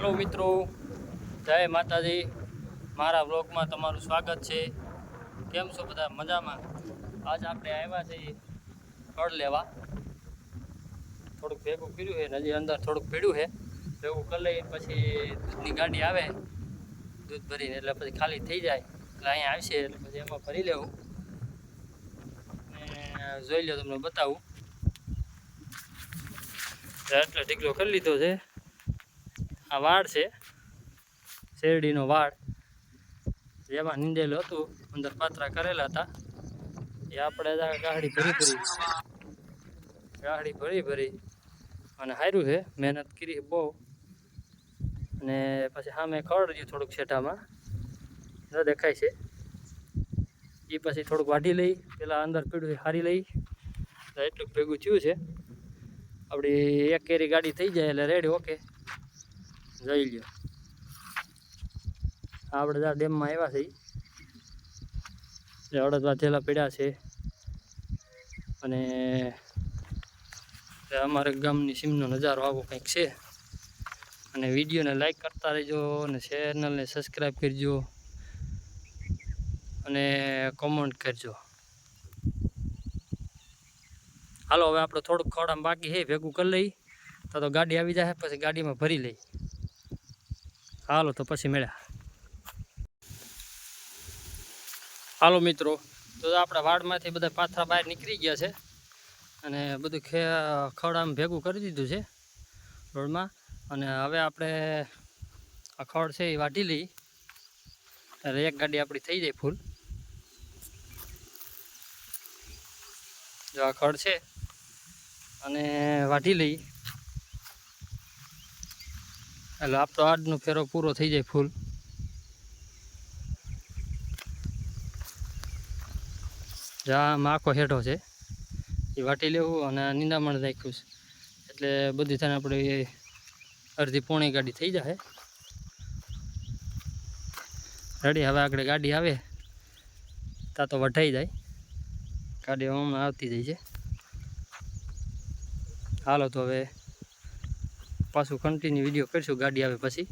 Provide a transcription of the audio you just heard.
Hello મિત્રો, જય માતાજી. મારા બ્લોગમાં તમારું સ્વાગત છે. કેમ છો બધા? મજામાં? આજ આપણે આવ્યા છીએ ફળ લેવા. થોડુંક ભેગું કર્યું છે નજીક અંદર થોડુંક પીડ્યું છે. ભેગું કરી લઈ પછી દૂધની ગાડી આવે. દૂધ ભરીને એટલે પછી ખાલી થઈ જાય. એટલે અહીંયા આવશે એટલે પછી એમાં ભરી લેવું. ને જોઈ લો તમને બતાવું. એટલે ઢીકલો કરી લીધો છે. આ વાડ છે, શેરડીનો વાડ જેમાં નીંદેલું હતું, અંદર પાત્રા કરેલા હતા. એ આપણે ગાડી ભરી ભરી. ગાડી ભરી ભરી. અને હાર્યું છે, મહેનત કરી બહુ. અને પછી સામે ખડ રહ્યું થોડુંક છેટામાં. ન દેખાય છે. એ પછી થોડુંક વાઢી લઈ, પેલા અંદર પીડું હારી લઈ. એટલું ભેગું થયું છે. આપણી એક કેરી ગાડી થઈ જાય એટલે રેડી ઓકે જોઈ લ્યો. આપણે ત્યાં ડેમમાં આવ્યા છે. એટલે અડદવા થેલા પીડ્યા છે. અને અમારે ગામની સીમનો નજારો આવો કંઈક છે. અને વિડીયોને લાઈક કરતા રહેજો અને ચેનલને સબસ્ક્રાઈબ કરજો. અને કોમેન્ટ કરજો. હાલો, હવે આપણે થોડુંક ખોડામાં બાકી છે, ભેગું કરી લઈ. તો ગાડી આવી જાય, પછી ગાડીમાં ભરી લઈ. હાલો તો પછી મળ્યા. હાલો મિત્રો, તો આપણા વાડમાંથી બધા પાથરા બહાર નીકળી ગયા છે અને બધું ખે ખવડામાં ભેગું કરી દીધું છે રોડમાં. અને હવે આપણે આ ખડ છે એ વાટી લઈ. ત્યારે એક ગાડી આપણી થઈ જાય ફૂલ. જો આ ખડ છે અને વાટી લઈ. એટલે આપણો આજનો ફેરો પૂરો થઈ જાય ફૂલ. જ્યાં આખો હેઠો છે. એ વાટી લેવું અને નિંદામણ રાખ્યું છે. એટલે બધી થાય આપણે અડધી પોણી ગાડી થઈ જાય રેડી, હવે આગળ ગાડી આવે. ત્યાં તો વઢાઈ જાય. ગાડી હમણાં આવતી જાય છે. હાલો તો હવે પાછું કન્ટિન્યુ વીડિયો કરીશું ગાડી આવે પછી.